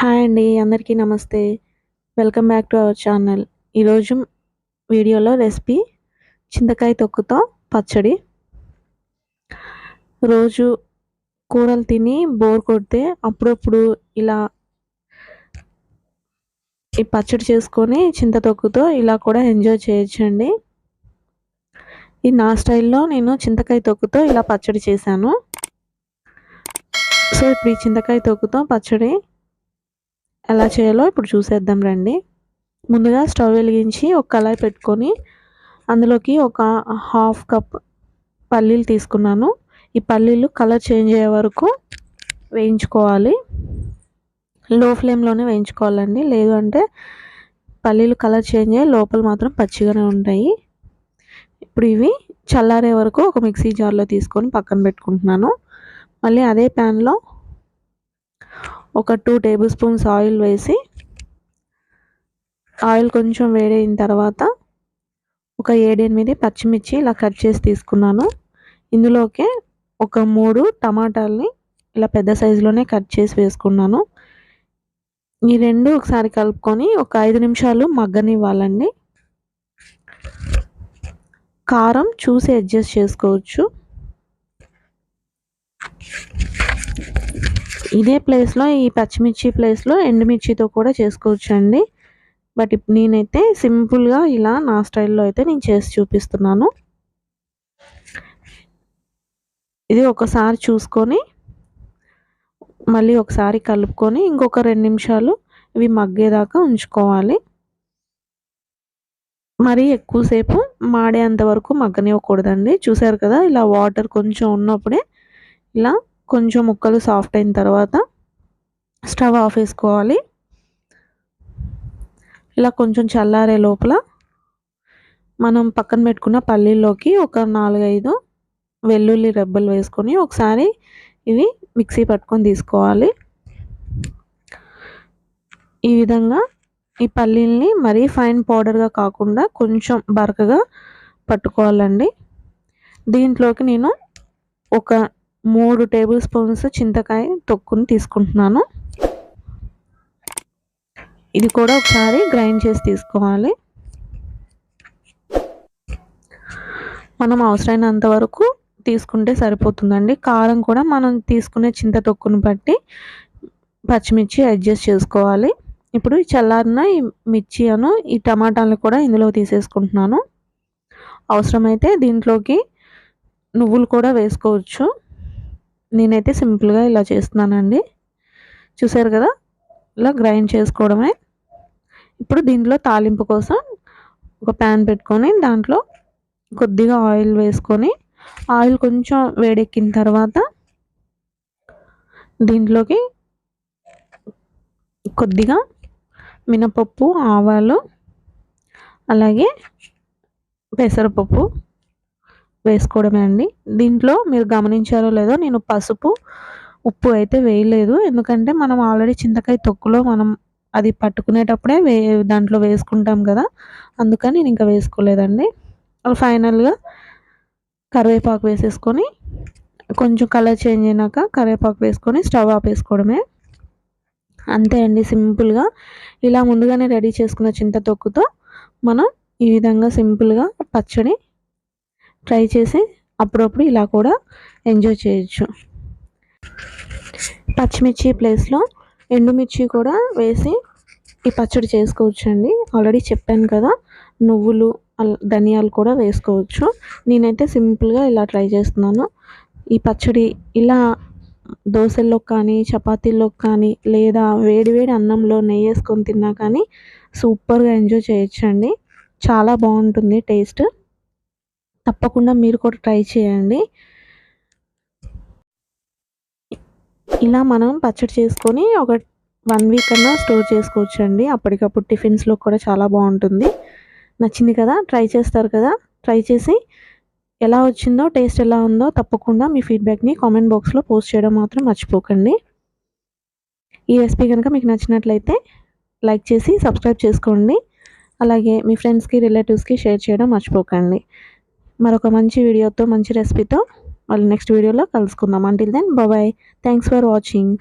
Hi అండి అందరికీ నమస్తే. Welcome back to our channel. ఈరోజు వీడియోలో రెసిపీ చింతకాయ తొక్కుతో పచ్చడి. రోజు కూరలు తిని బోర్ కొడితే అప్పుడప్పుడు ఇలా ఈ పచ్చడి చేసుకొని చింత తొక్కుతో ఇలా కూడా ఎంజాయ్ చేయొచ్చండి. ఈ నా స్టైల్లో నేను చింతకాయ తొక్కుతో ఇలా పచ్చడి చేశాను. సో ఇప్పుడు ఈ చింతకాయ తొక్కుతో పచ్చడి ఎలా చేయాలో ఇప్పుడు చూసేద్దాం రండి. ముందుగా స్టవ్ వెలిగించి ఒక కళాయి పెట్టుకొని అందులోకి ఒక హాఫ్ కప్ పల్లీలు తీసుకున్నాను. ఈ పల్లీలు కలర్ చేంజ్ అయ్యే వరకు వేయించుకోవాలి. లో ఫ్లేమ్లోనే వేయించుకోవాలండి. లేదు అంటే పల్లీలు కలర్ చేంజ్ అయ్యి లోపల మాత్రం పచ్చిగానే ఉంటాయి. ఇప్పుడు ఇవి చల్లారే వరకు ఒక మిక్సీ జార్లో తీసుకొని పక్కన పెట్టుకుంటున్నాను. మళ్ళీ అదే ప్యాన్లో ఒక టూ టేబుల్ స్పూన్స్ ఆయిల్ వేసి ఆయిల్ కొంచెం వేడైన తర్వాత ఒక ఏడెనిమిది పచ్చిమిర్చి ఇలా కట్ చేసి తీసుకున్నాను. ఇందులోకే ఒక మూడు టమాటాలని ఇలా పెద్ద సైజులోనే కట్ చేసి వేసుకున్నాను. ఈ రెండు ఒకసారి కలుపుకొని ఒక ఐదు నిమిషాలు మగ్గనివ్వాలండి. కారం చూసి అడ్జస్ట్ చేసుకోవచ్చు. ఇదే ప్లేస్లో ఈ పచ్చిమిర్చి ప్లేస్లో ఎండుమిర్చితో కూడా చేసుకోవచ్చు అండి బట్ నేనైతే సింపుల్గా ఇలా నా స్టైల్లో అయితే నేను చేసి చూపిస్తున్నాను. ఇది ఒకసారి చూసుకొని మళ్ళీ ఒకసారి కలుపుకొని ఇంకొక రెండు నిమిషాలు ఇవి మగ్గేదాకా ఉంచుకోవాలి. మరి ఎక్కువసేపు మాడేంత వరకు మగ్గనివ్వకూడదండి. చూసారు కదా ఇలా వాటర్ కొంచెం ఉన్నప్పుడే ఇలా కొంచెం ముక్కలు సాఫ్ట్ అయిన తర్వాత స్టవ్ ఆఫ్ వేసుకోవాలి ఇలా కొంచెం చల్లారే లోపల మనం పక్కన పెట్టుకున్న పల్లీల్లోకి ఒక నాలుగైదు వెల్లుల్లి రెబ్బలు వేసుకొని ఒకసారి ఇవి మిక్సీ పట్టుకొని తీసుకోవాలి. ఈ విధంగా ఈ పల్లీల్ని మరీ ఫైన్ పౌడర్గా కాకుండా కొంచెం బరకగా పట్టుకోవాలండి. దీంట్లోకి నేను ఒక మూడు టేబుల్ స్పూన్స్ చింతకాయ తొక్కుని తీసుకుంటున్నాను. ఇది కూడా ఒకసారి గ్రైండ్ చేసి తీసుకోవాలి. మనం అవసరమైనంత వరకు తీసుకుంటే సరిపోతుందండి. కారం కూడా మనం తీసుకునే చింత తొక్కును బట్టి పచ్చిమిర్చి అడ్జస్ట్ చేసుకోవాలి. ఇప్పుడు చల్లారిన ఈ మిర్చి అను ఈ టమాటాలను కూడా ఇందులో తీసేసుకుంటున్నాను. అవసరమైతే దీంట్లోకి నువ్వులు కూడా వేసుకోవచ్చు. నేనైతే సింపుల్గా ఇలా చేస్తున్నానండి. చూసారు కదా? ఇలా గ్రైండ్ చేసుకోవడమే. ఇప్పుడు దీంట్లో తాలింపు కోసం ఒక ప్యాన్ పెట్టుకొని దాంట్లో కొద్దిగా ఆయిల్ వేసుకొని ఆయిల్ కొంచెం వేడెక్కిన తర్వాత దీంట్లోకి కొద్దిగా మినపప్పు ఆవాలు అలాగే పెసరపప్పు వేసుకోవడమే అండి దీంట్లో మీరు గమనించారో లేదో నేను పసుపు ఉప్పు అయితే వేయలేదు. ఎందుకంటే మనం ఆల్రెడీ చింతకాయ తొక్కులో మనం అది పట్టుకునేటప్పుడే వే దాంట్లో వేసుకుంటాం కదా. అందుకని నేను ఇంకా వేసుకోలేదండి. ఫైనల్గా కరివేపాకు వేసేసుకొని కొంచెం కలర్ చేంజ్ అయినాక కరివేపాకు వేసుకొని స్టవ్ ఆపేసుకోవడమే అంతే అండి సింపుల్గా. ఇలా ముందుగానే రెడీ చేసుకున్న చింత తొక్కుతో మనం ఈ విధంగా సింపుల్గా పచ్చడి ట్రై చేసి అప్పుడప్పుడు ఇలా కూడా ఎంజాయ్ చేయొచ్చు. పచ్చిమిర్చి ప్లేస్లో ఎండుమిర్చి కూడా వేసి ఈ పచ్చడి చేసుకోవచ్చు అండి ఆల్రెడీ చెప్పాను కదా నువ్వులు ధనియాలు కూడా వేసుకోవచ్చు. నేనైతే సింపుల్గా ఇలా ట్రై చేస్తున్నాను. ఈ పచ్చడి ఇలా దోశల్లో కానీ చపాతీల్లో కానీ లేదా వేడివేడి అన్నంలో నెయ్యి వేసుకొని తిన్నా కానీ సూపర్గా ఎంజాయ్ చేయొచ్చండి. చాలా బాగుంటుంది టేస్ట్. తప్పకుండా మీరు కూడా ట్రై చేయండి. ఇలా మనం పచ్చడి చేసుకొని ఒక వన్ వీక్ అన్నా స్టోర్ చేసుకోవచ్చు అండి అప్పటికప్పుడు టిఫిన్స్లో కూడా చాలా బాగుంటుంది. నచ్చింది కదా? ట్రై చేస్తారు కదా? ట్రై చేసి ఎలా వచ్చిందో టేస్ట్ ఎలా ఉందో తప్పకుండా మీ ఫీడ్బ్యాక్ని కామెంట్ బాక్స్లో పోస్ట్ చేయడం మాత్రం మర్చిపోకండి. ఈ రెసిపీ కనుక మీకు నచ్చినట్లయితే లైక్ చేసి సబ్స్క్రైబ్ చేసుకోండి. అలాగే మీ ఫ్రెండ్స్కి రిలేటివ్స్కి షేర్ చేయడం మర్చిపోకండి. మరొక మంచి వీడియోతో మంచి రెసిపీతో మళ్ళీ నెక్స్ట్ వీడియోలో కలుసుకుందాం. Until then bye thanks for watching